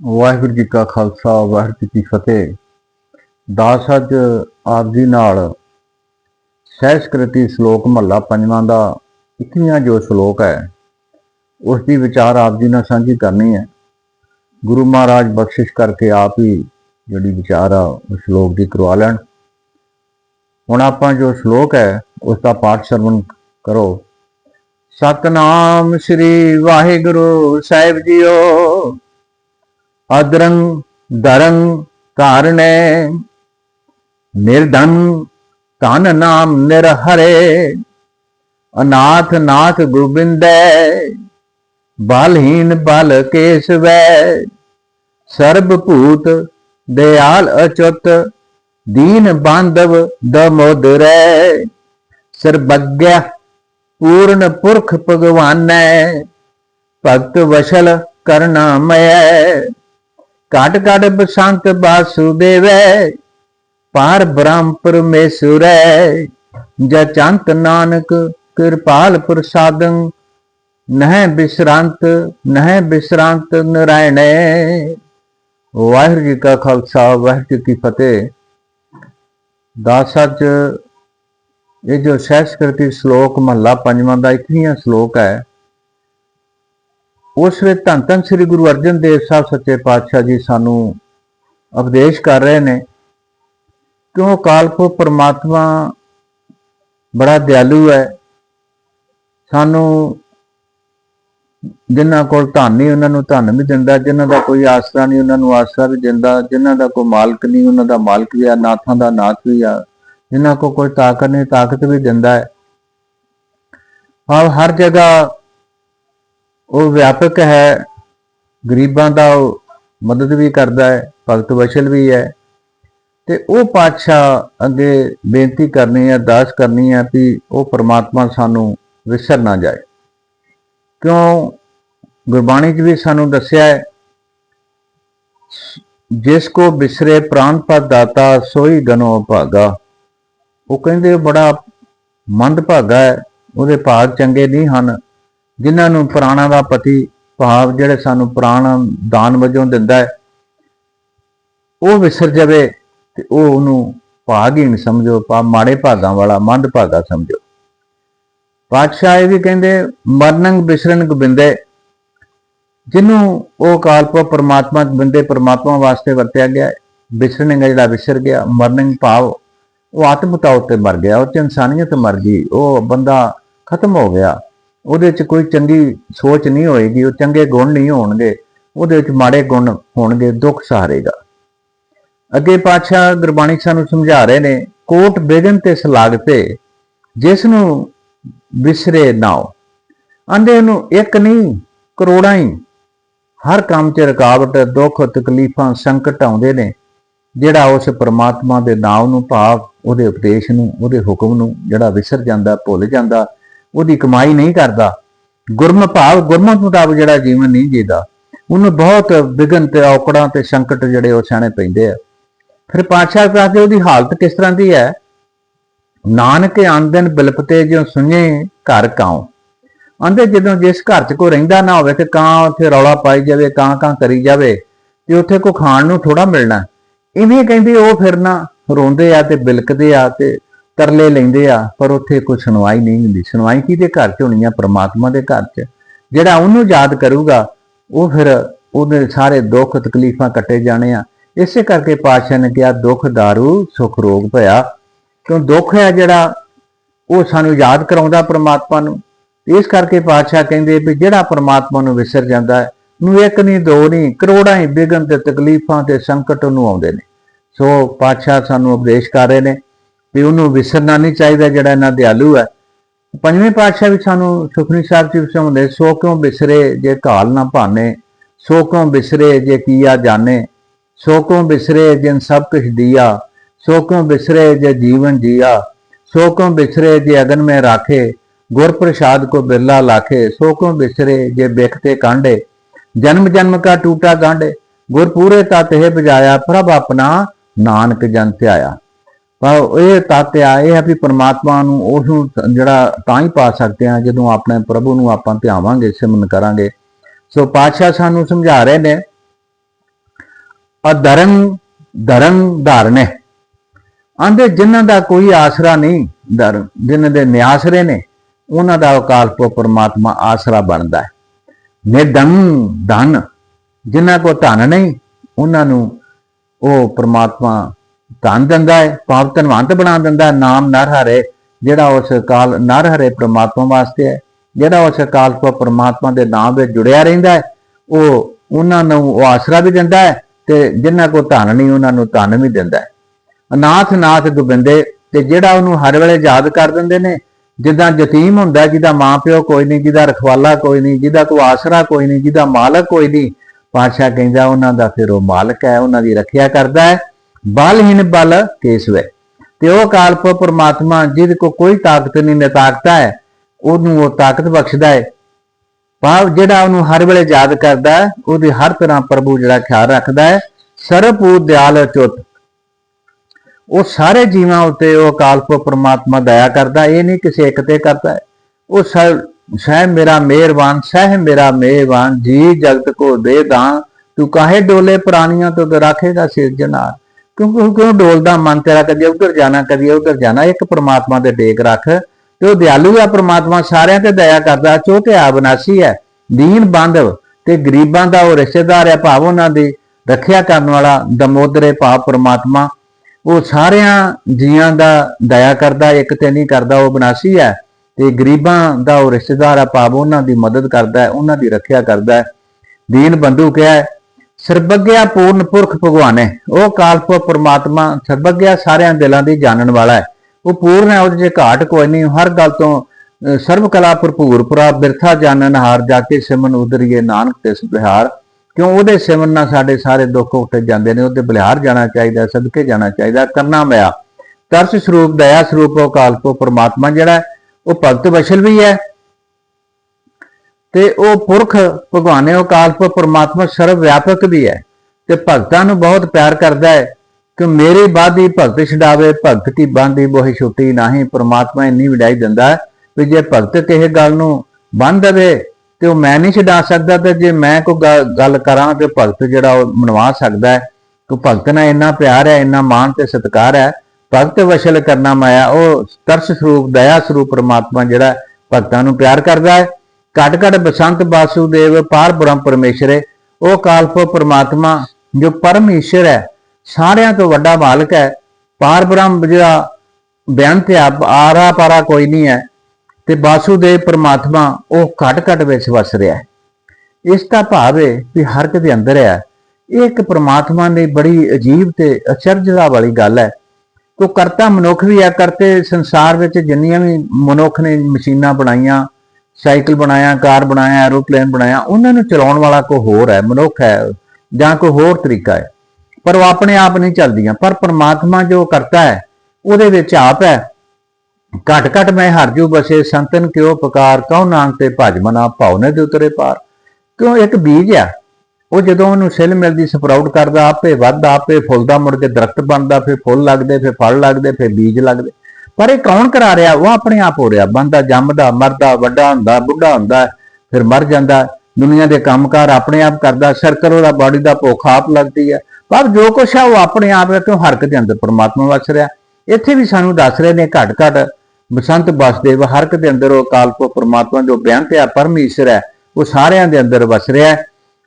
ਵਾਹਿਗੁਰੂ ਜੀ ਕਾ ਖਾਲਸਾ, ਵਾਹਿਗੁਰੂ ਜੀ ਕੀ ਫਤਿਹ। ਦਾਸ ਅੱਜ ਆਪ ਜੀ ਨਾਲ ਸਹਿਸਕ੍ਰਿਤੀ ਸ਼ਲੋਕ ਮਹੱਲਾ ਪੰਜਵਾਂ ਦਾ 21ਵਾਂ ਜੋ ਸ਼ਲੋਕ ਹੈ, ਉਸ ਦੀ ਵਿਚਾਰ ਆਪ ਜੀ ਨਾਲ ਸਾਂਝੀ ਕਰਨੀ ਹੈ। ਗੁਰੂ ਮਹਾਰਾਜ ਬਖਸ਼ਿਸ਼ ਕਰਕੇ ਆਪ ਹੀ ਜਿਹੜੀ ਵਿਚਾਰ ਆ ਉਸ ਸ਼ਲੋਕ ਦੀ ਕਰਵਾ ਲੈਣ। ਹੁਣ ਆਪਾਂ ਜੋ ਸ਼ਲੋਕ ਹੈ, ਉਸ ਦਾ ਪਾਠ ਸਰਵਣ ਕਰੋ। ਸਤਨਾਮ ਸ੍ਰੀ ਵਾਹਿਗੁਰੂ ਸਾਹਿਬ ਜੀਓ ਅਦਰੰ ਦਰੰ ਕਾਰਣੇ ਨਿਰਧਨ ਧਨ ਨਾਮ ਨਿਰਹਰੇ, ਅਨਾਥ ਨਾਥ ਗੋਬਿੰਦੈ, ਬਾਲਹੀਨ ਬਲ ਕੇਸਵੈ, ਸਰਬ ਭੂਤ ਦਇਆਲ ਅਚੁੱਤ, ਦੀਨ ਬਾਂਧਵ ਦਮੋਦਰੈ ਸਰਬੱਗਿਆ ਪੂਰਨ ਪੁਰਖ ਭਗਵਾਨੈ, ਭਗਤ ਵਸ਼ਲ ਕਰਨਾ ਮੈ ਕਾਟ ਕਾਟ ਬਸੰਤ ਬਾਸੁਦੇਵੈ ਪਾਰ ਬ੍ਰਹਮ ਪਰਮੇਸ਼ਰੈ ਜਚੰਤ ਨਾਨਕ ਕਿਰਪਾਲ ਪ੍ਰਸਾਦੰ, ਨਹਿ ਬਿਸਰੰਤ ਨਹਿ ਬਿਸਰੰਤ ਨਰਾਇਣੈ ਵਾਹਿਗੁਰੂ ਜੀ ਕਾ ਖਾਲਸਾ, ਵਾਹਿਗੁਰੂ ਜੀ ਕੀ ਫਤਿਹ। ਦਾਸਾ ਚ ਇਹ ਜੋ ਸਹਿਸਕ੍ਰਿਤੀ ਸ਼ਲੋਕ ਮਹੱਲਾ ਪੰਜਵਾਂ ਦਾ 21ਵਾਂ ਸ਼ਲੋਕ ਹੈ ਉਸ ਵਿੱਚ ਧੰਨ ਧੰਨ ਸ੍ਰੀ ਗੁਰੂ ਅਰਜਨ ਦੇਵ ਸਾਹਿਬ ਸੱਚੇ ਪਾਤਸ਼ਾਹ ਜੀ ਸਾਨੂੰ ਉਪਦੇਸ਼ ਕਰ ਰਹੇ ਨੇ ਕਿਉਂ ਕਾਲਪੋ ਪਰਮਾਤਮਾ ਬੜਾ ਦਿਆਲੂ ਹੈ। ਸਾਨੂੰ ਜਿਨ੍ਹਾਂ ਕੋਲ ਧਨ ਨਹੀਂ, ਉਹਨਾਂ ਨੂੰ ਧਨ ਵੀ ਦਿੰਦਾ। ਜਿਨ੍ਹਾਂ ਦਾ ਕੋਈ ਆਸਰਾ ਨਹੀਂ, ਉਹਨਾਂ ਨੂੰ ਆਸਰਾ ਵੀ ਦਿੰਦਾ। ਜਿਨ੍ਹਾਂ ਦਾ ਕੋਈ ਮਾਲਕ ਨਹੀਂ, ਉਹਨਾਂ ਦਾ ਮਾਲਕ ਵੀ ਆ, ਨਾਥਾਂ ਦਾ ਨਾਥ ਵੀ ਆ। ਜਿਨ੍ਹਾਂ ਕੋ ਕੋਈ ਤਾਕਤ ਨਹੀਂ, ਤਾਕਤ ਵੀ ਦਿੰਦਾ ਹੈ। ਔਰ ਹਰ ਜਗ੍ਹਾ ਉਹ ਵਿਆਪਕ ਹੈ। ਗਰੀਬਾਂ ਦਾ ਉਹ ਮਦਦ ਵੀ ਕਰਦਾ ਹੈ, ਭਗਤ ਵਸ਼ਲ ਵੀ ਹੈ। ਤੇ ਉਹ ਪਾਤਸ਼ਾਹ ਅੱਗੇ ਬੇਨਤੀ ਕਰਨੀ ਹੈ, ਅਰਦਾਸ ਕਰਨੀ ਹੈ ਕਿ ਉਹ ਪ੍ਰਮਾਤਮਾ ਸਾਨੂੰ ਵਿਸਰ ਨਾ ਜਾਏ। ਕਿਉਂ? ਗੁਰਬਾਣੀ 'ਚ ਵੀ ਸਾਨੂੰ ਦੱਸਿਆ ਹੈ, ਜਿਸ ਕੋ ਬਿਸਰੇ ਪ੍ਰਾਨ ਪਦ ਦਾਤਾ, ਸੋਈ ਗਨੋ ਭਾਗਾ। ਉਹ ਕਹਿੰਦੇ ਬੜਾ ਮੰਦ ਭਾਗਾ ਹੈ, ਉਹਦੇ ਭਾਗ ਚੰਗੇ ਨਹੀਂ ਹਨ। ਜਿਨ੍ਹਾਂ ਨੂੰ ਪ੍ਰਾਣਾ ਦਾ ਪਤੀ ਭਾਵ ਜਿਹੜੇ ਸਾਨੂੰ ਪ੍ਰਾਣ ਦਾਨ ਵਜੋਂ ਦਿੰਦਾ ਹੈ, ਉਹ ਵਿਸਰ ਜਾਵੇ ਤੇ ਉਹ ਉਹਨੂੰ ਭਾਗਹੀਣ ਸਮਝੋ ਪਾ ਮਾੜੇ ਭਾਗਾਂ ਵਾਲਾ, ਮੰਦ ਭਾਗਾ ਸਮਝੋ ਪਾਤਸ਼ਾਹ ਇਹ ਵੀ ਕਹਿੰਦੇ, ਮਰਨੰਗ ਬਿਸਰਨ ਗੋਬਿੰਦੇ ਜਿਹਨੂੰ ਉਹ ਕਾਲਪੋ ਪਰਮਾਤਮਾ ਬੰਦੇ ਪਰਮਾਤਮਾ ਵਾਸਤੇ ਵਰਤਿਆ ਗਿਆ ਹੈ। ਬਿਸਰਨਿੰਗ ਜਿਹੜਾ ਵਿਸਰ ਗਿਆ, ਮਰਨੰਗ ਭਾਵ ਉਹ ਆਤਮਤਾ ਉੱਤੇ ਮਰ ਗਿਆ, ਉਹ ਚ ਇਨਸਾਨੀਅਤ ਮਰ ਗਈ, ਉਹ ਬੰਦਾ ਖਤਮ ਹੋ ਗਿਆ ਉਹਦੇ ਚ ਕੋਈ ਚੰਗੀ ਸੋਚ ਨਹੀਂ ਹੋਏਗੀ, ਉਹ ਚੰਗੇ ਗੁਣ ਨਹੀਂ ਹੋਣਗੇ, ਉਹਦੇ ਵਿੱਚ ਮਾੜੇ ਗੁਣ ਹੋਣਗੇ, ਦੁੱਖ ਸਹਾਰੇਗਾ। ਅੱਗੇ ਪਾਤਸ਼ਾਹ ਗੁਰਬਾਣੀ ਸਾਨੂੰ ਸਮਝਾ ਰਹੇ ਨੇ, ਕੋਟ ਬੇਗਨ ਤੇ ਸਲਾਗਤੇ ਜਿਸ ਨੂੰ ਵਿਸਰੇ ਨਾਓ ਆਂਦੇ ਨੂੰ ਇੱਕ ਨਹੀਂ, ਕਰੋੜਾਂ ਹੀ। ਹਰ ਕੰਮ 'ਚ ਰੁਕਾਵਟ, ਦੁੱਖ, ਤਕਲੀਫਾਂ, ਸੰਕਟ ਆਉਂਦੇ ਨੇ, ਜਿਹੜਾ ਉਸ ਪ੍ਰਮਾਤਮਾ ਦੇ ਨਾਮ ਨੂੰ, ਭਾਵ ਉਹਦੇ ਉਪਦੇਸ਼ ਨੂੰ, ਉਹਦੇ ਹੁਕਮ ਨੂੰ ਜਿਹੜਾ ਵਿਸਰ ਜਾਂਦਾ, ਭੁੱਲ ਜਾਂਦਾ ਉਹਦੀ ਕਮਾਈ ਨਹੀਂ ਕਰਦਾ। ਗੁਰਮਤਿ ਭਾਵ ਗੁਰਮਤ ਮੁਤਾਬਕ ਜਿਹੜਾ ਜੀਵਨ ਨਹੀਂ ਜੀਦਾ। ਉਹਨੂੰ ਬਹੁਤ ਵਿਗਨ ਤੇ ਔਕੜਾਂ ਤੇ ਸੰਕਟ ਜਿਹੜੇ ਉਹ ਸਿਆਣੇ ਪੈਂਦੇ ਆ। ਫਿਰ ਪਾਤਸ਼ਾਹ ਕਹਿੰਦੇ ਉਹਦੀ ਹਾਲਤ ਕਿਸ ਤਰ੍ਹਾਂ ਦੀ ਹੈ? ਨਾਨਕ ਆਂਦਨ ਬਿਲਪਤੇ ਜਿਉ ਸੁਣੇ ਘਰ ਕਾਉ। ਆਂਦੇ ਜਦੋਂ ਜਿਸ ਘਰ 'ਚ ਕੋਈ ਰਹਿੰਦਾ ਨਾ ਹੋਵੇ ਤੇ ਕਾਂ ਉੱਥੇ ਰੌਲਾ ਪਾਈ ਜਾਵੇ, ਕਾਂ ਕਾਂ ਕਰੀ ਜਾਵੇ, ਤੇ ਉੱਥੇ ਕੋ ਖਾਣ ਨੂੰ ਥੋੜਾ ਮਿਲਣਾ। ਇਵੇਂ ਕਹਿੰਦੇ ਉਹ ਫਿਰ ਨਾ ਰੋਂਦੇ ਆ ਤੇ ਬਿਲਕਦੇ ਆ ਤੇ ਤਰਲੇ ਲੈਂਦੇ ਆ, ਪਰ ਉੱਥੇ ਕੋਈ ਸੁਣਵਾਈ ਨਹੀਂ ਹੁੰਦੀ। ਸੁਣਵਾਈ ਕਿਹਦੇ ਘਰ 'ਚ ਹੋਣੀ ਆ? ਪ੍ਰਮਾਤਮਾ ਦੇ ਘਰ 'ਚ। ਜਿਹੜਾ ਉਹਨੂੰ ਯਾਦ ਕਰੂਗਾ, ਉਹ ਫਿਰ ਉਹਦੇ ਸਾਰੇ ਦੁੱਖ ਤਕਲੀਫਾਂ ਕੱਟੇ ਜਾਣੇ ਆ। ਇਸੇ ਕਰਕੇ ਪਾਤਸ਼ਾਹ ਨੇ ਕਿਹਾ, ਦੁੱਖ दारू ਸੁਖ ਰੋਗ ਭਇਆ। ਕਿਉਂ ਦੁੱਖ ਹੈ ਜਿਹੜਾ ਉਹ ਸਾਨੂੰ ਯਾਦ ਕਰਾਉਂਦਾ ਪ੍ਰਮਾਤਮਾ ਨੂੰ। ਇਸ ਕਰਕੇ ਪਾਤਸ਼ਾਹ ਕਹਿੰਦੇ ਵੀ ਜਿਹੜਾ ਪ੍ਰਮਾਤਮਾ ਨੂੰ ਵਿਸਰ ਜਾਂਦਾ ਹੈ ਨੂੰ ਇੱਕ ਨਹੀਂ, ਦੋ ਨਹੀਂ, ਕਰੋੜਾਂ ਹੀ ਵਿਗਨ ਤੇ ਤਕਲੀਫਾਂ ਤੇ ਸੰਕਟ ਨੂੰ ਆਉਂਦੇ ਨੇ। ਸੋ ਪਾਤਸ਼ਾਹ ਸਾਨੂੰ ਉਪਦੇਸ਼ ਕਰ ਰਹੇ ਨੇ ਵੀ ਉਹਨੂੰ ਵਿਸਰਨਾ ਨਹੀਂ ਚਾਹੀਦਾ ਜਿਹੜਾ ਇਹਨਾਂ ਦਿਆਲੂ ਹੈ। ਪੰਜਵੇਂ ਪਾਤਸ਼ਾਹ ਵੀ ਸਾਨੂੰ ਸੁਖਨੀ ਸਾਹਿਬ ਜੀ ਸਮਝਾਉਂਦੇ ਸੋ ਕਿਉਂ ਬਿਸਰੇ ਜੇ ਕਾਲ ਨਾ ਭਾਨੇ, ਸੋ ਕਿਉਂ ਬਿਸਰੇ ਜੇ ਕੀਆ ਜਾਣੇ ਸੋ ਕਿਉਂ ਬਿਸਰੇ ਜਿਨ ਸਭ ਕੁਝ ਦਿਆ, ਸੋ ਕਿਉਂ ਬਿਸਰੇ ਜੇ ਜੀਵਨ ਜੀਆ, ਸੋ ਕਿਉਂ ਬਿਸਰੇ ਜੇ ਅਗਨ ਮੇ ਰਾਖੇ, ਗੁਰ ਪ੍ਰਸਾਦ ਕੋ ਬਿਰਲਾ ਲਾਖੇ, ਸੋ ਕਿਉਂ ਬਿਸਰੇ ਜੇ ਬਿਖ ਤੇ ਕਾਂਡੇ ਜਨਮ ਜਨਮ ਕਾ ਟੂਟਾ ਗਾਂਡੇ ਗੁਰ ਪੂਰੇ ਤਾ ਹੈ ਬਜਾਇਆ ਪ੍ਰਭ ਆਪਣਾ ਨਾਨਕ ਜਨ ਤੇ ਆਇਆ ਪਰ ਇਹ ਤਾਤਿਆ ਇਹ ਹੈ ਵੀ ਪਰਮਾਤਮਾ ਨੂੰ ਉਸ ਨੂੰ ਜਿਹੜਾ ਤਾਂ ਹੀ ਪਾ ਸਕਦੇ ਹਾਂ ਜਦੋਂ ਆਪਣੇ ਪ੍ਰਭੂ ਨੂੰ ਆਪਾਂ ਧਿਆਵਾਂਗੇ, ਸਿਮਰਨ ਕਰਾਂਗੇ। ਸੋ ਪਾਤਸ਼ਾਹ ਸਾਨੂੰ ਸਮਝਾ ਰਹੇ ਨੇ, ਅਧਰਮ ਧਰਮ ਧਾਰਨੇ। ਆਂਦੇ ਜਿਨ੍ਹਾਂ ਦਾ ਕੋਈ ਆਸਰਾ ਨਹੀਂ ਧਰਮ ਜਿਨ੍ਹਾਂ ਦੇ ਨਿਆਸਰੇ ਨੇ, ਉਹਨਾਂ ਦਾ ਅਕਾਲ ਪੁਰਖ ਪਰਮਾਤਮਾ ਆਸਰਾ ਬਣਦਾ ਹੈ। ਨਿਰਧਨ ਧਨ, ਜਿਨ੍ਹਾਂ ਕੋ ਧਨ ਨਹੀਂ, ਉਹਨਾਂ ਨੂੰ ਉਹ ਪਰਮਾਤਮਾ ਧਨ ਦਿੰਦਾ ਹੈ ਪਾਪ ਧਨਵੰਤ ਬਣਾ ਦਿੰਦਾ ਹੈ, ਨਾਮ ਨਰ ਹਰੇ, ਜਿਹੜਾ ਉਸ ਕਾਲ ਨਰ ਹਰੇ ਪ੍ਰਮਾਤਮਾ ਵਾਸਤੇ ਹੈ, ਜਿਹੜਾ ਉਸ ਕਾਲ ਪੁਰਖ ਪਰਮਾਤਮਾ ਦੇ ਨਾਮ ਵਿੱਚ ਜੁੜਿਆ ਰਹਿੰਦਾ ਹੈ, ਉਹ ਉਹਨਾਂ ਨੂੰ ਉਹ ਆਸਰਾ ਵੀ ਦਿੰਦਾ ਹੈ ਤੇ ਜਿਨ੍ਹਾਂ ਕੋ ਧਨ ਨਹੀਂ, ਉਹਨਾਂ ਨੂੰ ਧਨ ਵੀ ਦਿੰਦਾ ਹੈ। ਅਨਾਥ ਨਾਥ ਗੋਬਿੰਦੇ, ਤੇ ਜਿਹੜਾ ਉਹਨੂੰ ਹਰ ਵੇਲੇ ਯਾਦ ਕਰ ਦਿੰਦੇ ਨੇ, ਜਿੱਦਾਂ ਯਤੀਮ ਹੁੰਦਾ ਜਿਹਦਾ ਮਾਂ ਪਿਓ ਕੋਈ ਨਹੀਂ, ਜਿਹਦਾ ਰਖਵਾਲਾ ਕੋਈ ਨਹੀਂ, ਜਿਹਦਾ ਕੋਈ ਆਸਰਾ ਕੋਈ ਨਹੀਂ, ਜਿਹਦਾ ਮਾਲਕ ਕੋਈ ਨਹੀਂ, ਪਾਤਸ਼ਾਹ ਕਹਿੰਦਾ ਉਹਨਾਂ ਦਾ ਫਿਰ ਉਹ ਮਾਲਕ ਹੈ, ਉਹਨਾਂ ਦੀ ਰੱਖਿਆ ਕਰਦਾ ਹੈ। ਬਲਹੀਨ ਬਲ ਕੇਸਵੇ ਤੇ ਉਹ ਕਾਲਪ ਪਰਮਾਤਮਾ ਜਿਹਦੇ ਕੋ ਕੋਈ ਤਾਕਤ ਨਹੀਂ, ਨੇ ਤਾਕਤ ਹੈ, ਉਹਨੂੰ ਉਹ ਤਾਕਤ ਬਖਸ਼ਦਾ ਹੈ। ਭਾਵ ਜਿਹੜਾ ਉਹਨੂੰ ਹਰ ਵੇਲੇ ਯਾਦ ਕਰਦਾ ਹੈ, ਉਹਦੀ ਹਰ ਤਰ੍ਹਾਂ ਪ੍ਰਭੂ ਜਿਹੜਾ ਖਿਆਲ ਰੱਖਦਾ ਹੈ, ਸਰਬਪੂਤ ਦਿਆਲ ਚੁੱਤ ਉਹ ਸਾਰੇ ਜੀਵਾਂ ਉੱਤੇ ਉਹ ਅਕਾਲ ਪੁਰਖ ਪ੍ਰਮਾਤਮਾ ਦਇਆ ਕਰਦਾ, ਇਹ ਨਹੀਂ ਕਿਸੇ ਇੱਕ ਤੇ ਕਰਦਾ ਹੈ। ਉਹ ਸਹਿ ਮੇਰਾ ਮਿਹਰਬਾਨ, ਸਹਿ ਮੇਰਾ ਮਿਹਰਬਾਨ, ਜੀ ਜਗਤ ਕੋ ਦੇ ਦਾਂ ਤੂੰ ਕਾਹੇ ਡੋਲੇ ਪ੍ਰਾਣੀਆਂ ਤੋਂ ਰਾਖੇਗਾ ਸਿਰਜਣਾ ਕਿਉਂਕਿ ਕਿਉਂ ਡੋਲਦਾ ਮਨ ਤੇਰਾ? ਕਦੀ ਉਧਰ ਜਾਣਾ, ਕਦੀ ਉਧਰ ਜਾਣਾ। ਇੱਕ ਪ੍ਰਮਾਤਮਾ ਦੇ ਟੇਕ ਰੱਖ। ਤੇ ਉਹ ਦਿਆਲੂ ਆ ਪ੍ਰਮਾਤਮਾ, ਸਾਰਿਆਂ ਤੇ ਦਇਆ ਕਰਦਾ। ਚੋ ਤੇ ਆਬਨਾਸੀ ਹੈ। ਦੀਨ ਬੰਧਵ ਤੇ ਗਰੀਬਾਂ ਦਾ ਉਹ ਰਿਸ਼ਤੇਦਾਰ ਹੈ, ਭਾਵ ਉਹਨਾਂ ਦੀ ਰੱਖਿਆ ਕਰਨ ਵਾਲਾ ਦਮੋਦਰੇ ਭਾਵ ਪ੍ਰਮਾਤਮਾ। ਉਹ ਸਾਰਿਆਂ ਜੀਆਂ ਦਾ ਦਇਆ ਕਰਦਾ, ਇੱਕ ਤੇ ਨਹੀਂ ਕਰਦਾ, ਉਹ ਬਨਾਸੀ ਹੈ। ਤੇ ਗਰੀਬਾਂ ਦਾ ਉਹ ਰਿਸ਼ਤੇਦਾਰ ਹੈ, ਭਾਵ ਉਹਨਾਂ ਦੀ ਮਦਦ ਕਰਦਾ ਹੈ, ਉਹਨਾਂ ਦੀ ਰੱਖਿਆ ਕਰਦਾ ਹੈ। ਦੀਨ ਬੰਧੂ ਕਿਹਾ ਸਰਬੱਗਿਆ ਪੂਰਨ ਪੁਰਖ ਭਗਵਾਨ ਹੈ। ਉਹ ਕਾਲਪੁਰ ਪ੍ਰਮਾਤਮਾ ਸਰਬੱਗਿਆ ਸਾਰਿਆਂ ਦਿਲਾਂ ਦੀ ਜਾਣਨ ਵਾਲਾ ਹੈ। ਉਹ ਪੂਰਨ ਹੈ ਉਹਦੇ 'ਚ ਘਾਟ ਕੋਈ ਨਹੀਂ। ਹਰ ਗੱਲ ਤੋਂ ਅਹ, ਸਰਬ ਕਲਾ ਭਰਪੂਰ ਪੁਰਾ ਬਿਰਥਾ ਜਾਣਨ ਹਾਰ ਜਾ ਕੇ ਸਿਮਨ ਉਦਰੀਏ ਨਾਨਕ ਤੇ ਸੁਭਾਰ ਕਿਉਂ ਉਹਦੇ ਸਿਮਨ ਨਾਲ ਸਾਡੇ ਸਾਰੇ ਦੁੱਖ ਉੱਠ ਜਾਂਦੇ ਨੇ ਉਹਦੇ ਬਲਿਹਾਰ ਜਾਣਾ ਚਾਹੀਦਾ ਸਦਕੇ ਜਾਣਾ ਚਾਹੀਦਾ ਕਰਨਾ ਮਿਆ ਤਰਸ ਸਰੂਪ ਦਇਆ ਸਰੂਪ ਉਹ ਕਾਲਪੋ ਪ੍ਰਮਾਤਮਾ ਜਿਹੜਾ ਹੈ, ਉਹ ਭਗਤ ਵਸ਼ਲ ਵੀ ਹੈ ਤੇ ਉਹ ਪੁਰਖ ਭਗਵਾਨ ਹੈ ਉਹ ਕਾਲਪੋ ਪ੍ਰਮਾਤਮਾ ਸਰਵ ਵਿਆਪਕ ਵੀ ਹੈ ਤੇ ਭਗਤਾਂ ਨੂੰ ਬਹੁਤ ਪਿਆਰ ਕਰਦਾ ਹੈ ਕਿ ਮੇਰੇ ਬਾਦੀ ਭਗਤ ਛਡਾਵੇ, ਭਗਤ ਕੀ ਬਾਂਦੀ ਬੋਹੀ ਛੁੱਟੀ ਨਹੀਂ ਪਰਮਾਤਮਾ ਇੰਨੀ ਵਿਡਾਈ ਦਿੰਦਾ ਹੈ ਵੀ ਜੇ ਭਗਤ ਕਿਸੇ ਗੱਲ ਨੂੰ ਬੰਨ ਦੇਵੇ ਤੇ ਉਹ ਮੈਂ ਨਹੀਂ ਛਡਾ ਸਕਦਾ ਤੇ ਜੇ ਮੈਂ ਕੋਈ ਗੱਲ- ਗੱਲ ਕਰਾਂ ਤੇ ਭਗਤ ਜਿਹੜਾ ਉਹ ਮਨਵਾ ਸਕਦਾ ਹੈ ਕਿ ਭਗਤ ਨਾਲ ਇੰਨਾ ਪਿਆਰ ਹੈ, ਇੰਨਾ ਮਾਣ ਤੇ ਸਤਿਕਾਰ ਹੈ, ਭਗਤ ਵਸ਼ਲ ਕਰਨਾ ਮਾਇਆ, ਉਹ ਤਰਸ ਸਰੂਪ, ਦਇਆ ਸਰੂਪ ਪਰਮਾਤਮਾ ਜਿਹੜਾ ਭਗਤਾਂ ਨੂੰ ਪਿਆਰ ਕਰਦਾ ਹੈ। ਘਟ ਘਟ ਬਸੰਤ ਬਾਸੂਦੇਵ ਪਾਰ ਬ੍ਰਹਮ ਪਰਮੇਸ਼ਰ ਹੈ ਉਹ ਕਾਲਪੋ ਪਰਮਾਤਮਾ ਜੋ ਪਰਮ ਈਸ਼ਰ ਹੈ, ਸਾਰਿਆਂ ਤੋਂ ਵੱਡਾ ਮਾਲਕ ਹੈ। ਪਾਰ ਬ੍ਰਹਮ ਜਿਹੜਾ ਬੇਅੰਤ ਹੈ ਆਰਾ ਪਾਰਾ ਕੋਈ ਨਹੀਂ ਹੈ ਤੇ ਵਾਸੂਦੇਵ ਪਰਮਾਤਮਾ ਉਹ ਘਟ ਘਟ ਵਿੱਚ ਵਸ ਰਿਹਾ ਹੈ। ਇਸ ਦਾ ਭਾਵ ਹੈ ਕਿ ਹਰ ਇੱਕ ਦੇ ਅੰਦਰ ਹੈ। ਇਹ ਇੱਕ ਪਰਮਾਤਮਾ ਦੀ ਬੜੀ ਅਜੀਬ ਤੇ ਅਚਰਜਤਾ ਵਾਲੀ ਗੱਲ ਹੈ। ਕੋ ਕਰਤਾ ਮਨੁੱਖ ਵੀ ਹੈ, ਕਰਤੇ ਸੰਸਾਰ ਵਿੱਚ ਜਿੰਨੀਆਂ ਵੀ ਮਨੁੱਖ ਨੇ ਮਸ਼ੀਨਾਂ ਬਣਾਈਆਂ ਸਾਈਕਲ ਬਣਾਇਆ, ਕਾਰ ਬਣਾਇਆ, ਐਰੋਪਲੇਨ ਬਣਾਇਆ, ਉਹਨਾਂ ਨੂੰ ਚਲਾਉਣ ਵਾਲਾ ਕੋਈ ਹੋਰ ਹੈ, ਮਨੁੱਖ ਹੈ, ਜਾਂ ਕੋਈ ਹੋਰ ਤਰੀਕਾ ਹੈ। ਪਰ ਉਹ ਆਪਣੇ ਆਪ ਨਹੀਂ ਚੱਲਦੀਆਂ। ਪਰ ਪ੍ਰਮਾਤਮਾ ਜੋ ਕਰਤਾ ਹੈ, ਉਹਦੇ ਵਿੱਚ ਆਪ ਹੈ। ਘਟ ਘਟ ਮੈਂ ਹਰਜੂ ਬਸੇ, ਸੰਤਨ ਕਿਉ ਪੁਕਾਰ, ਕਉ ਨਾਮ ਤੇ ਭਜ ਮਨਾ ਭਾਉਨੇ ਦੇ ਉਤਰੇ ਪਾਰ। ਕਿਉਂ ਇੱਕ ਬੀਜ ਆ, ਉਹ ਜਦੋਂ ਉਹਨੂੰ ਸਿਲ ਮਿਲਦੀ, ਸਪਰਾਊਟ ਕਰਦਾ, ਆਪੇ ਵੱਧਦਾ, ਆਪੇ ਫੁੱਲਦਾ, ਮੁੜ ਕੇ ਦਰਖਤ ਬਣਦਾ, ਫਿਰ ਫੁੱਲ ਲੱਗਦੇ, ਫਿਰ ਫਲ ਲੱਗਦੇ, ਫਿਰ ਬੀਜ ਲੱਗਦੇ। ਪਰ ਇਹ ਕੌਣ ਕਰਾ ਰਿਹਾ? ਉਹ ਆਪਣੇ ਆਪ ਹੋ ਰਿਹਾ। ਬੰਦਾ ਜੰਮਦਾ, ਮਰਦਾ, ਵੱਡਾ ਹੁੰਦਾ, ਬੁੱਢਾ ਹੁੰਦਾ, ਫਿਰ ਮਰ ਜਾਂਦਾ। ਦੁਨੀਆ ਦੇ ਕੰਮਕਾਰ ਆਪਣੇ ਆਪ ਕਰਦਾ। ਸਰਕਲ ਉਹਦਾ ਬਾਡੀ ਦਾ ਭੁੱਖ ਆਪ ਲੱਗਦੀ ਹੈ। ਪਰ ਜੋ ਕੁਛ ਆ, ਉਹ ਆਪਣੇ ਆਪ ਹੈ ਕਿਉਂ ਹਰਕਤ ਦੇ ਅੰਦਰ ਪਰਮਾਤਮਾ ਵਸ ਰਿਹਾ। ਇੱਥੇ ਵੀ ਸਾਨੂੰ ਦੱਸ ਰਹੇ ਨੇ ਘਟ ਘਟ ਬਸੰਤ ਬਸਦੇਵ ਹਰ ਦੇ ਅੰਦਰ ਉਹ ਕਾਲਪੋ ਪਰਮਾਤਮਾ ਜੋ ਬਿਆੰਤ ਹੈ ਪਰਮੇਸ਼ਰ ਹੈ, ਉਹ ਸਾਰਿਆਂ ਦੇ ਅੰਦਰ ਵਸ ਰਿਹਾ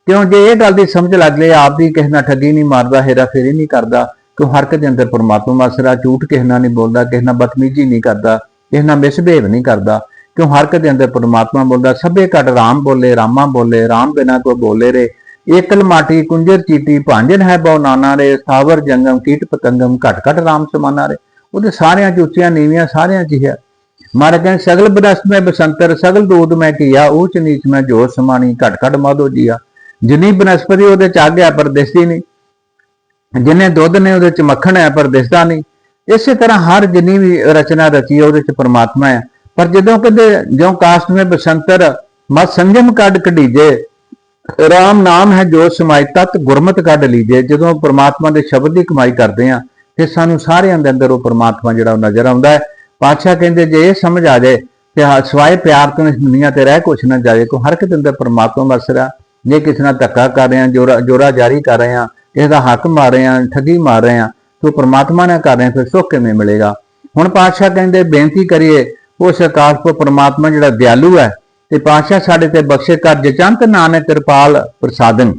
ਕਿਉਂ? ਜੇ ਇਹ ਗੱਲ ਦੀ ਸਮਝ ਲੱਗ ਲਏ ਆਪ ਦੀ ਕਿਸੇ ਨਾਲ ਠੱਗੀ ਨਹੀਂ ਮਾਰਦਾ ਹੇਰਾ ਫੇਰੀ ਨਹੀਂ ਕਰਦਾ। ਕਿਉਂ ਹਰ ਇੱਕ ਦੇ ਅੰਦਰ ਪਰਮਾਤਮਾ ਵਸ ਝੂਠ ਕਿਸੇ ਨਾਲ ਨਹੀਂ ਬੋਲਦਾ, ਕਿਸੇ ਨਾਲ ਬਦਤਮੀਜ਼ੀ ਨਹੀਂ ਕਰਦਾ, ਕਿਸੇ ਨਾਲ ਮਿਸਬਿਹੇਵ ਨਹੀਂ ਕਰਦਾ। ਕਿਉਂ ਹਰ ਇੱਕ ਦੇ ਅੰਦਰ ਪਰਮਾਤਮਾ ਬੋਲਦਾ, ਸਭੇ ਘਟ ਰਾਮ ਬੋਲੇ, ਰਾਮਾ ਬੋਲੇ, ਰਾਮ ਬਿਨਾ ਕੋ ਬੋਲੇ ਰੇ ਏਕਲ ਮਾਟੀ, ਕੁੰਜਰ ਚੀਟੀ, ਭਾਂਜਨ ਹੈ ਬਹੁ ਨਾਨਾ ਰੇ, ਸਾਵਰ ਜੰਗਮ, ਕੀਟ ਪਤੰਗਮ, ਘਟ ਘਟ ਰਾਮ ਸਮਾਨਾ ਰੇ। ਉਹਦੇ ਸਾਰਿਆਂ ਚ ਉੱਚੀਆਂ, ਨੀਵੀਆਂ ਸਾਰਿਆਂ ਚ ਹੀ ਹੈ। ਮਾਰੇ ਕਹਿੰਦੇ, ਸਗਲ ਬਰਸਤ ਮੈਂ ਬਸੰਤਰ, ਸਗਲ ਦੂਦ ਮੈਂ ਕੀਆ ਊਚ ਨੀਚ ਮੈਂ ਜੋਰ ਸਮਾਣੀ, ਘਟ ਘਟ ਮਾਧੋ ਜੀਆ। ਜਿਨੀ ਬਨਸਪਤੀ ਉਹਦੇ ਚ ਆ ਗਿਆ ਪਰ ਦਿਸਦੀ ਨਹੀਂ। ਜਿੰਨੇ ਦੁੱਧ ਨੇ ਉਹਦੇ ਚ ਮੱਖਣ ਹੈ, ਪਰ ਦਿਸਦਾ ਨਹੀਂ। ਇਸੇ ਤਰ੍ਹਾਂ ਹਰ ਜਿੰਨੀ ਵੀ ਰਚਨਾ ਰਚੀ ਹੈ, ਉਹਦੇ ਚ ਪਰਮਾਤਮਾ ਹੈ। ਪਰ ਜਦੋਂ ਕਦੇ ਜਿਉ ਕਾਸ਼ਟ ਮੇ ਬਸੰਤਰ, ਮਤ ਸੰਜਮ ਕੱਢ ਕਢੀਜੇ। ਰਾਮ ਨਾਮ ਹੈ ਜੋ ਸਮਾਈ ਤਤ ਗੁਰਮਤ ਕੱਢ ਲੀਜੇ। ਜਦੋਂ ਪਰਮਾਤਮਾ ਦੇ ਸ਼ਬਦ ਦੀ ਕਮਾਈ ਕਰਦੇ ਆ ਤੇ ਸਾਨੂੰ ਸਾਰਿਆਂ ਦੇ ਅੰਦਰ ਉਹ ਪਰਮਾਤਮਾ ਜਿਹੜਾ ਉਹ ਨਜ਼ਰ ਆਉਂਦਾ ਹੈ। ਪਾਤਸ਼ਾਹ ਕਹਿੰਦੇ, ਜੇ ਇਹ ਸਮਝ ਆ ਜਾਏ, ਤੇ ਸਵਾਏ ਪਿਆਰ ਤੋਂ ਇਸ ਦੁਨੀਆ ਤੇ ਰਹਿ ਕੁਛ ਨਾ ਜਾਏ ਕੋ ਹਰ ਇੱਕ ਦੇ ਅੰਦਰ ਪਰਮਾਤਮਾ ਵਸ ਰਿਹਾ। ਜੇ ਕਿਸੇ ਨਾਲ ਧੱਕਾ ਕਰ ਰਹੇ ਆ ਜੋਰਾ ਜੋਰਾ ਜਾਰੀ ਕਰ ਰਹੇ ਆ ਇਹਦਾ ਹੱਕ ਮਾਰ ਰਹੇ ਆ ਠੱਗੀ ਮਾਰ ਰਹੇ ਆ ਤੂੰ ਪ੍ਰਮਾਤਮਾ ਨਾਲ ਕਰ ਰਹੇ, ਫਿਰ ਸੁੱਖ ਕਿਵੇਂ ਮਿਲੇਗਾ? ਹੁਣ ਪਾਤਸ਼ਾਹ ਕਹਿੰਦੇ, ਬੇਨਤੀ ਕਰੀਏ ਉਸ ਅਕਾਲ ਪੁਰਖ ਪ੍ਰਮਾਤਮਾ ਜਿਹੜਾ ਦਿਆਲੂ ਹੈ, ਤੇ ਪਾਤਸ਼ਾਹ ਸਾਡੇ ਤੇ ਬਖਸ਼ੇ ਕਰ, ਜਚੰਤ ਨਾਨਕ ਕਿਰਪਾਲ ਪ੍ਰਸਾਦਨ।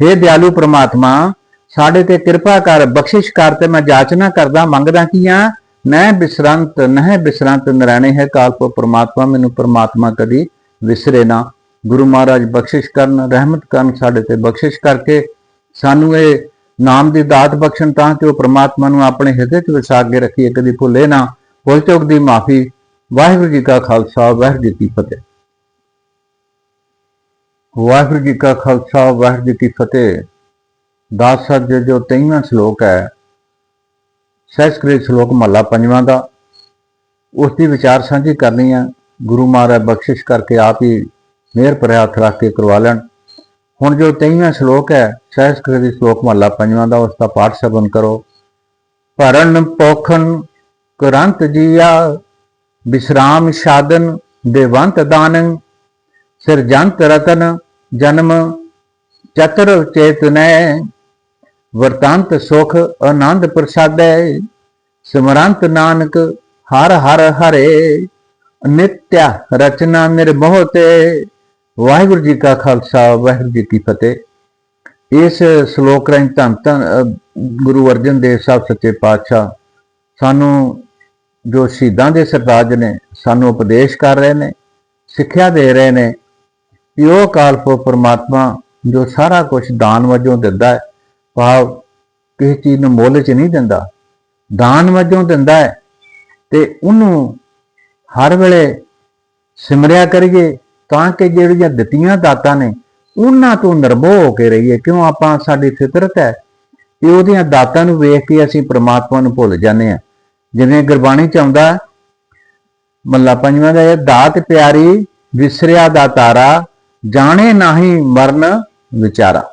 हे ਦਿਆਲੂ ਪ੍ਰਮਾਤਮਾ, ਸਾਡੇ ਤੇ ਕਿਰਪਾ ਕਰ, ਬਖਸ਼ਿਸ਼ ਕਰ, ਤੇ ਮੈਂ ਜਾਚਨਾ ਕਰਦਾ, ਮੰਗਦਾ ਕੀ ਆ? ਨਹਿ ਬਿਸਰੰਤ ਨਹਿ ਬਿਸਰੰਤ ਨਰਾਣੇ ਹੈ ਕਾਲਪੋ ਪ੍ਰਮਾਤਮਾ, ਮੈਨੂੰ ਪ੍ਰਮਾਤਮਾ ਕਦੀ ਵਿਸਰੇ ਨਾ। ਗੁਰੂ ਮਹਾਰਾਜ ਬਖਸ਼ਿਸ਼ ਕਰਨ, ਰਹਿਮਤ ਕਰਨ, ਸਾਡੇ ਤੇ ਬਖਸ਼ਿਸ਼ ਕਰਕੇ ਸਾਨੂੰ ਇਹ ਨਾਮ ਦੀ ਦਾਤ ਬਖਸ਼ਣ ਤਾਂ ਕਿ ਉਹ ਪ੍ਰਮਾਤਮਾ ਨੂੰ ਆਪਣੇ ਹਿਰਦੇ 'ਚ ਵਸਾ ਕੇ ਰੱਖੀਏ ਕਦੀ ਭੁੱਲੇ ਨਾ ਭੁੱਲ ਚੁੱਕ ਦੀ ਮਾਫੀ, ਵਾਹਿਗੁਰੂ ਜੀ ਕਾ ਖਾਲਸਾ, ਵਾਹਿਗੁਰੂ ਜੀ ਕੀ ਫਤਿਹ। ਵਾਹਿਗੁਰੂ ਜੀ ਕਾ ਖਾਲਸਾ, ਵਾਹਿਗੁਰੂ ਜੀ ਕੀ ਫਤਿਹ। ਦਾਸ ਸਾਹਿਬ, ਜੀ ਜੋ 23ਵਾਂ ਸ਼ਲੋਕ ਹੈ ਸਹਿਸਕ੍ਰਿਤ ਸ਼ਲੋਕ ਮਹਲਾ ਪੰਜਵਾਂ ਦਾ, ਉਸ ਦੀ ਵਿਚਾਰ ਸਾਂਝੀ ਕਰਨੀ ਹੈ। ਗੁਰੂ ਮਹਾਰਾਜ ਬਖਸ਼ਿਸ਼ ਕਰਕੇ ਆਪ ਹੀ ਮਿਹਰ ਭਰਿਆ ਰੱਖ ਕੇ ਕਰਵਾ ਲੈਣ। ਹੁਣ ਜੋ 23ਵਾਂ ਸ਼ਲੋਕ ਹੈ, ਸਹਿਸਕ੍ਰਿਤ ਸ਼ਲੋਕ ਮਹਲਾ ਪੰਜਵਾਂ ਦਾ, ਉਸ ਦਾ ਪਾਠ ਸ਼ਬਨ ਕਰੋ। ਭਰਨ ਪੋਖਨ ਕਰੰਤ ਜੀਆ, ਵਿਸ਼ਰਾਮ ਸ਼ਾਦਨ ਦੇਵੰਤ ਦਾਨੰ, ਸਿਰਜੰਤ ਰਤਨ ਜਨਮ ਚਤੁਰ ਚੇਤਨੈ, ਵਰਤੰਤ ਸੁਖ ਆਨੰਦ ਪ੍ਰਸਾਦੈ, ਸਿਮਰੰਤ ਨਾਨਕ ਹਰ ਹਰ ਹਰੇ ਨਿਤਿਆ ਰਚਨਾ ਨਿਰਮੋਹ ਤੇ। ਵਾਹਿਗੁਰੂ ਜੀ ਕਾ ਖਾਲਸਾ, ਵਾਹਿਗੁਰੂ ਜੀ ਕੀ ਫਤਿਹ। ਇਸ ਸ਼ਲੋਕ ਰਾਹੀਂ ਧੰਨ ਧੰਨ ਗੁਰੂ ਅਰਜਨ ਦੇਵ ਸਾਹਿਬ ਸੱਚੇ ਪਾਤਸ਼ਾਹ ਸਾਨੂੰ ਜੋ ਸ਼ਹੀਦਾਂ ਦੇ ਸਰਤਾਜ ਨੇ, ਸਾਨੂੰ ਉਪਦੇਸ਼ ਕਰ ਰਹੇ ਨੇ, ਸਿੱਖਿਆ ਦੇ ਰਹੇ ਨੇ, ਕਿ ਉਹ ਕਾਲਪੋ ਪ੍ਰਮਾਤਮਾ ਜੋ ਸਾਰਾ ਕੁਝ ਦਾਨ ਵਜੋਂ ਦਿੰਦਾ ਹੈ, ਭਾਵ ਕਿਸੇ ਚੀਜ਼ ਨੂੰ ਮੁੱਲ 'ਚ ਨਹੀਂ ਦਿੰਦਾ, ਦਾਨ ਵਜੋਂ ਦਿੰਦਾ ਹੈ, ਤੇ ਉਹਨੂੰ ਹਰ ਵੇਲੇ ਸਿਮਰਿਆ ਕਰੀਏ ਤਾਂ ਕਿ ਜਿਹੜੀਆਂ ਦਿੱਤੀਆਂ ਦਾਤਾਂ ਨੇ ਉਹਨਾਂ ਤੋਂ ਨਿਰਮੋਹ ਹੋ ਕੇ ਰਹੀਏ। ਕਿਉਂ ਆਪਾਂ ਸਾਡੀ ਫਿਤਰਤ ਹੈ? ਕਿ ਉਹਦੀਆਂ ਦਾਤਾਂ ਨੂੰ ਵੇਖ ਕੇ ਅਸੀਂ ਪ੍ਰਮਾਤਮਾ ਨੂੰ ਭੁੱਲ ਜਾਂਦੇ ਆ ਜਿਵੇਂ ਗੁਰਬਾਣੀ ਚ ਆਉਂਦਾ ਹੈ, ਮੱਲਾ ਪੰਜਵਾਂ ਦਾ ਇਹ ਦਾਤ ਪਿਆਰੀ ਵਿਸਰਿਆ ਦਾ ਤਾਰਾ ਜਾਣੇ ਨਹੀਂ ਮਰਨ ਵਿਚਾਰਾ।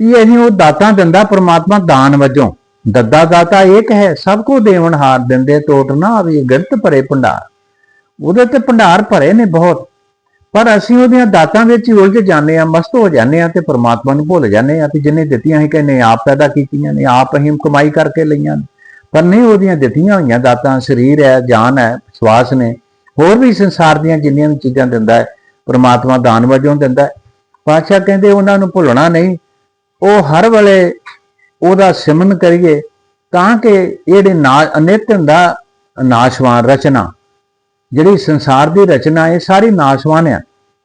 ਇਹ ਨਹੀਂ ਉਹ ਦਾਤਾਂ ਦਿੰਦਾ ਪ੍ਰਮਾਤਮਾ ਦਾਨ ਵਜੋਂ। ਦੱਦਾ ਦਾਤਾ ਇੱਕ ਹੈ ਸਭ ਕੋ ਦੇਵਨ ਹਾਰ ਦਿੰਦੇ ਟੋਟ ਨਾ ਆਵੇ ਗ੍ਰੰਥ ਭਰੇ ਭੰਡਾਰ। ਉਹਦੇ ਤੇ ਭੰਡਾਰ ਭਰੇ ਨੇ ਬਹੁਤ। ਪਰ ਅਸੀਂ ਉਹਦੀਆਂ ਦਾਤਾਂ ਵਿੱਚ ਹੀ ਉਲਝ ਜਾਂਦੇ ਆ ਮਸਤ ਹੋ ਜਾਂਦੇ ਆ ਤੇ ਪਰਮਾਤਮਾ ਨੂੰ ਭੁੱਲ ਜਾਂਦੇ ਆ ਕਿ ਜਿੰਨੇ ਦਿੱਤੀਆਂ ਸੀ ਕਹਿੰਦੇ ਆਪ ਪੈਦਾ ਕੀਤੀਆਂ ਨੇ, ਆਪ ਅਸੀਂ ਕਮਾਈ ਕਰਕੇ ਲਈਆਂ ਨੇ। ਪਰ ਨਹੀਂ, ਉਹਦੀਆਂ ਦਿੱਤੀਆਂ ਹੋਈਆਂ ਦਾਤਾਂ ਸਰੀਰ ਹੈ, ਜਾਨ ਹੈ, ਸਵਾਸ ਨੇ, ਹੋਰ ਵੀ ਸੰਸਾਰ ਦੀਆਂ ਜਿੰਨੀਆਂ ਵੀ ਚੀਜ਼ਾਂ ਦਿੰਦਾ ਹੈ, ਪ੍ਰਮਾਤਮਾ ਦਾਨ ਵਜੋਂ ਦਿੰਦਾ ਹੈ। ਪਾਤਸ਼ਾਹ ਕਹਿੰਦੇ ਉਹਨਾਂ ਨੂੰ ਭੁੱਲਣਾ ਨਹੀਂ, ਉਹ ਹਰ ਵੇਲੇ ਉਹਦਾ ਸਿਮਰਨ ਕਰੀਏ ਤਾਂ ਕਿ ਇਹਦੇ ਜਿਹੜੇ ਨਾ ਅਨਿਤ ਹੁੰਦਾ ਨਾਸ਼ਵਾਨ ਰਚਨਾ। ਜਿਹੜੀ ਸੰਸਾਰ ਦੀ ਰਚਨਾ, ਇਹ ਸਾਰੀ ਨਾਸ਼ਵਾਨ ਹੈ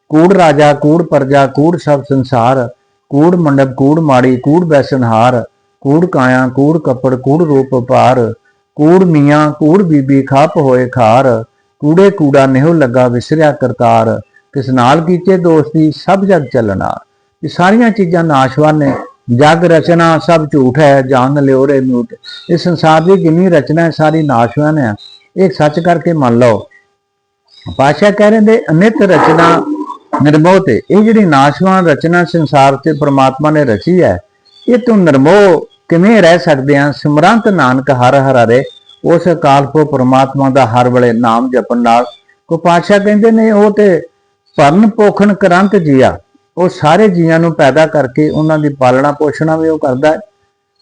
ਕੂੜ ਰਾਜਾ, ਕੂੜ ਪਰਜਾ, ਕੂੜ ਸਭ ਸੰਸਾਰ, ਕੂੜ ਮੰਡਪ, ਕੂੜ ਮਾੜੀ, ਕੂੜ ਬੈਸਨਹਾਰ, ਕੂੜ ਕਾਇਆ, ਕੂੜ ਕੱਪੜ, ਕੂੜ ਰੂਪ ਭਾਰ ਕੂੜ ਮੀਆਂ, ਕੂੜ ਬੀਬੀ ਖਾਪ ਹੋਏ ਖਾਰ, ਕੂੜੇ ਕੂੜਾ ਨਿਹੋ ਲੱਗਾ ਵਿਸਰਿਆ ਕਰਤਾਰ, ਕਿਸ ਨਾਲ ਕੀਤੇ ਦੋਸਤੀ ਸਭ ਜਗ ਚੱਲਣਾ। ਇਹ ਸਾਰੀਆਂ ਚੀਜ਼ਾਂ ਨਾਸ਼ਵਾਨ ਨੇ। ਜਗ ਰਚਨਾ ਸਭ ਝੂਠ ਹੈ ਜਾਣ ਲਿਓ ਰੇ ਮੂਟ ਇਹ ਸੰਸਾਰ ਦੀ ਜਿੰਨੀ ਰਚਨਾ ਹੈ, ਸਾਰੀ ਨਾਸ਼ਵਾਨ ਹੈ। ਇਹ ਸੱਚ ਕਰਕੇ ਮੰਨ ਲਓ। ਪਾਸ਼ਾ ਕਹਿ ਰਹੇ ਨੇ, ਅਨਿਤ ਰਚਨਾ ਨਿਰਮੋਹ ਤੇ। ਇਹ ਜਿਹੜੀ ਨਾਸ਼ਵਾਨ ਰਚਨਾ ਸੰਸਾਰ ਤੇ ਪ੍ਰਮਾਤਮਾ ਨੇ ਰਚੀ ਹੈ, ਇਹ ਤੋਂ ਨਿਰਮੋਹ ਕਿਵੇਂ ਰਹਿ ਸਕਦੇ ਆ ਸਿਮਰੰਤ ਨਾਨਕ ਹਰ ਹਰਾਰੇ ਉਸ ਅਕਾਲ ਕੋ ਪ੍ਰਮਾਤਮਾ ਦਾ ਹਰ ਵੇਲੇ ਨਾਮ ਜਪਣ ਨਾਲ। ਕੋ ਪਾਸ਼ਾ ਕਹਿੰਦੇ ਨੇ, ਉਹ ਤੇ ਭਰਨ ਪੋਖਣ ਕਰੰਤ ਜੀਆ। ਉਹ ਸਾਰੇ ਜੀਆਂ ਨੂੰ ਪੈਦਾ ਕਰਕੇ ਉਹਨਾਂ ਦੀ ਪਾਲਣਾ ਪੋਸ਼ਣਾ ਵੀ ਉਹ ਕਰਦਾ ਹੈ।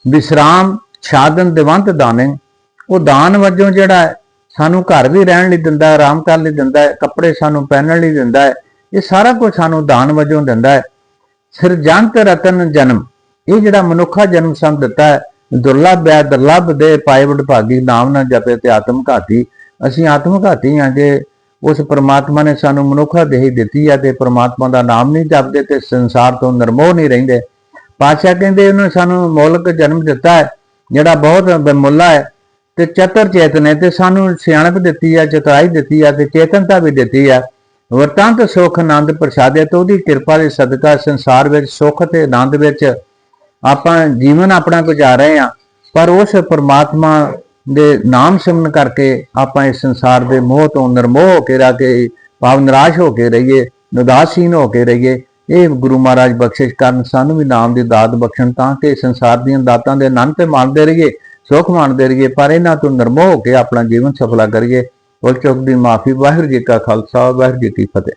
ਵਿਸਰਾਮ, ਛਾਦਨ, ਦਿਵੰਤ ਦਾਨੇ ਉਹ ਦਾਨ ਵਜੋਂ ਜਿਹੜਾ ਸਾਨੂੰ ਘਰ ਵੀ ਰਹਿਣ ਲਈ ਦਿੰਦਾ ਹੈ, ਆਰਾਮ ਕਰਨ ਲਈ ਦਿੰਦਾ ਹੈ, ਕੱਪੜੇ ਸਾਨੂੰ ਪਹਿਨਣ ਲਈ ਦਿੰਦਾ ਹੈ, ਇਹ ਸਾਰਾ ਕੁਝ ਸਾਨੂੰ ਦਾਨ ਵਜੋਂ ਦਿੰਦਾ ਹੈ। ਸਿਰਜੰਤ ਰਤਨ ਜਨਮ, ਇਹ ਜਿਹੜਾ ਮਨੁੱਖਾ ਜਨਮ ਸਾਨੂੰ ਦਿੱਤਾ ਹੈ, ਦੁਰਲਭ ਹੈ, ਦੁਰਲਭ ਦੇ ਪਾਏ ਵਡਭਾਗੀ ਨਾਮ ਨਾ ਜਪੇ ਤੇ ਆਤਮ ਘਾਤੀ, ਅਸੀਂ ਆਤਮ ਘਾਤੀ ਹਾਂ ਜੇ ਉਸ ਪਰਮਾਤਮਾ ਨੇ ਸਾਨੂੰ ਮਨੁੱਖਾ ਦੇਹੀ ਦਿੱਤੀ ਹੈ ਤੇ ਪਰਮਾਤਮਾ ਦਾ ਨਾਮ ਨਹੀਂ ਜਪਦੇ ਤੇ ਸੰਸਾਰ ਤੋਂ ਨਿਰਮੋਹ ਨਹੀਂ ਰਹਿੰਦੇ। ਪਾਤਸ਼ਾਹ ਕਹਿੰਦੇ ਉਹਨੇ ਸਾਨੂੰ ਮੌਲਕ ਜਨਮ ਦਿੱਤਾ ਹੈ, ਜਿਹੜਾ ਬਹੁਤ ਬੇਮੁੱਲਾ ਹੈ ਤੇ ਚਤਰ ਚੇਤਨ ਹੈ ਤੇ ਸਾਨੂੰ ਸਿਆਣਪ ਦਿੱਤੀ ਹੈ ਚਤੁਰਾਈ ਦਿੱਤੀ ਆ ਤੇ ਚੇਤਨਤਾ ਵੀ ਦਿੱਤੀ ਆ। ਵਰਤੰਤ ਸੁਖ ਆਨੰਦ ਪ੍ਰਸਾਦਿਆ ਤੇ ਉਹਦੀ ਕਿਰਪਾ ਦੇ ਸਦਕਾ ਸੰਸਾਰ ਵਿੱਚ ਸੁਖ ਤੇ ਆਨੰਦ ਵਿੱਚ ਆਪਾਂ ਜੀਵਨ ਆਪਣਾ ਗੁਜ਼ਾਰ ਰਹੇ ਹਾਂ ਪਰ ਉਸ ਪਰਮਾਤਮਾ ਦੇ ਨਾਮ ਸਿਮਰਨ ਕਰਕੇ ਆਪਾਂ ਇਸ ਸੰਸਾਰ ਦੇ ਮੋਹ ਤੋਂ ਨਿਰਮੋਹ ਹੋ ਕੇ ਰਹਿ ਕੇ, ਭਾਵ ਨਿਰਾਸ਼ ਹੋ ਕੇ ਰਹੀਏ ਨਿਦਾਸੀਨ ਹੋ ਕੇ ਰਹੀਏ, ਇਹ ਗੁਰੂ ਮਹਾਰਾਜ ਬਖਸ਼ਿਸ਼ ਕਰਨ ਸਾਨੂੰ ਵੀ ਨਾਮ ਦੀ ਦਾਤ ਬਖਸ਼ਣ ਤਾਂ ਕਿ ਸੰਸਾਰ ਦੀਆਂ ਦਾਤਾਂ ਦੇ ਆਨੰਦ ਤੇ ਮਾਣਦੇ ਰਹੀਏ। ਸੁਖ ਮਾਣਦੇ ਰਹੀਏ, ਪਰ ਇਹਨਾਂ ਤੋਂ ਨਿਰਮੋਹ ਹੋ ਕੇ ਆਪਣਾ ਜੀਵਨ ਸਫਲਾ ਕਰੀਏ। ਉਲ ਚੁੱਕ ਦੀ ਮਾਫੀ, ਵਾਹਿਗੁਰੂ ਜੀ ਕਾ ਖਾਲਸਾ, ਵਾਹਿਗੁਰੂ ਜੀ ਕੀ ਫਤਿਹ।